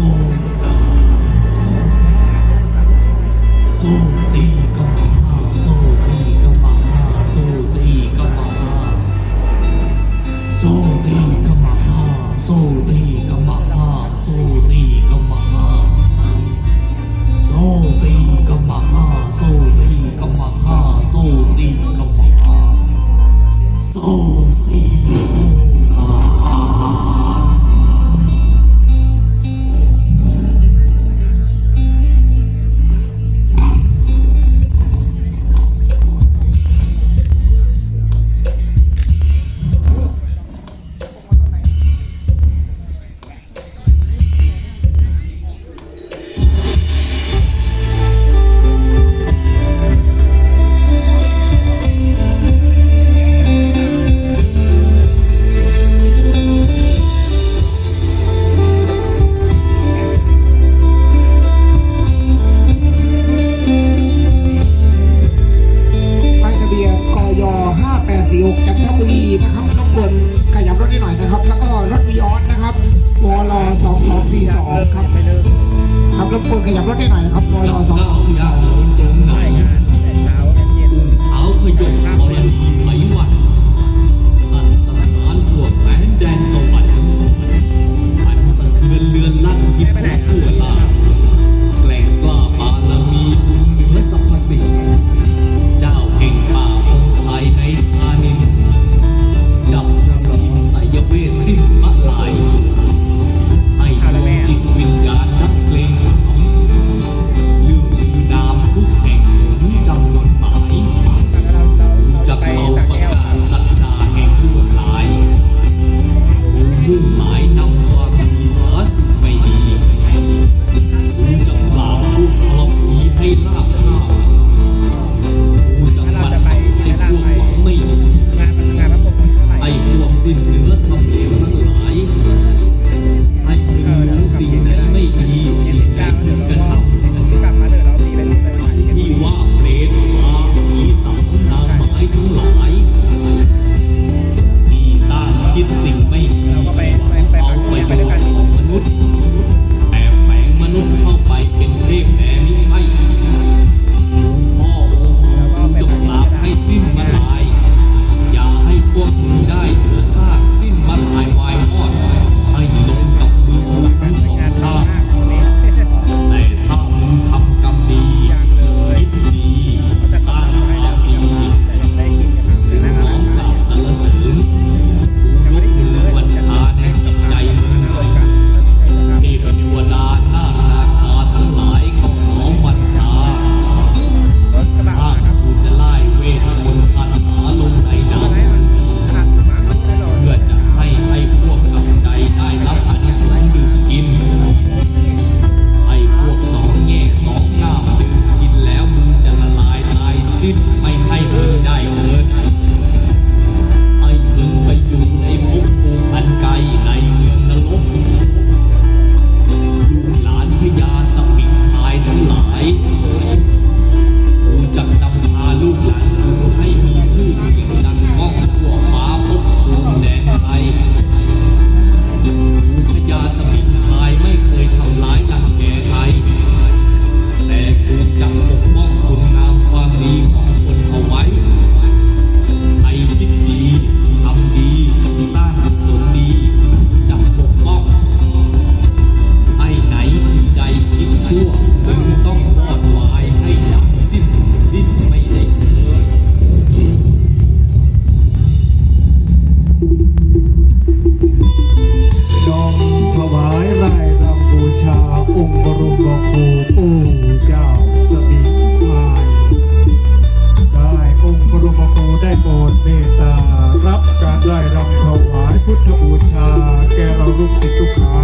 soul. พุทธบูชา แก่เราลูกศิษย์ลูกหา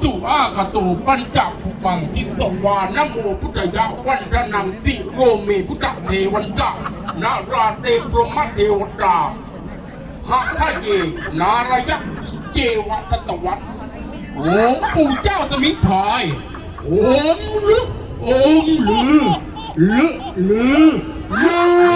สุอาคาโตปัญจภูปังทิสวานโมพุทธยาวันทนังสิโรเมพุทธเทวันจานาราเตปรมเทวดาหะทะเยนารายะเจวะทตวัตโอมปู่เจ้าสมิงพรายโอมลึกโอมลือลึลือลือ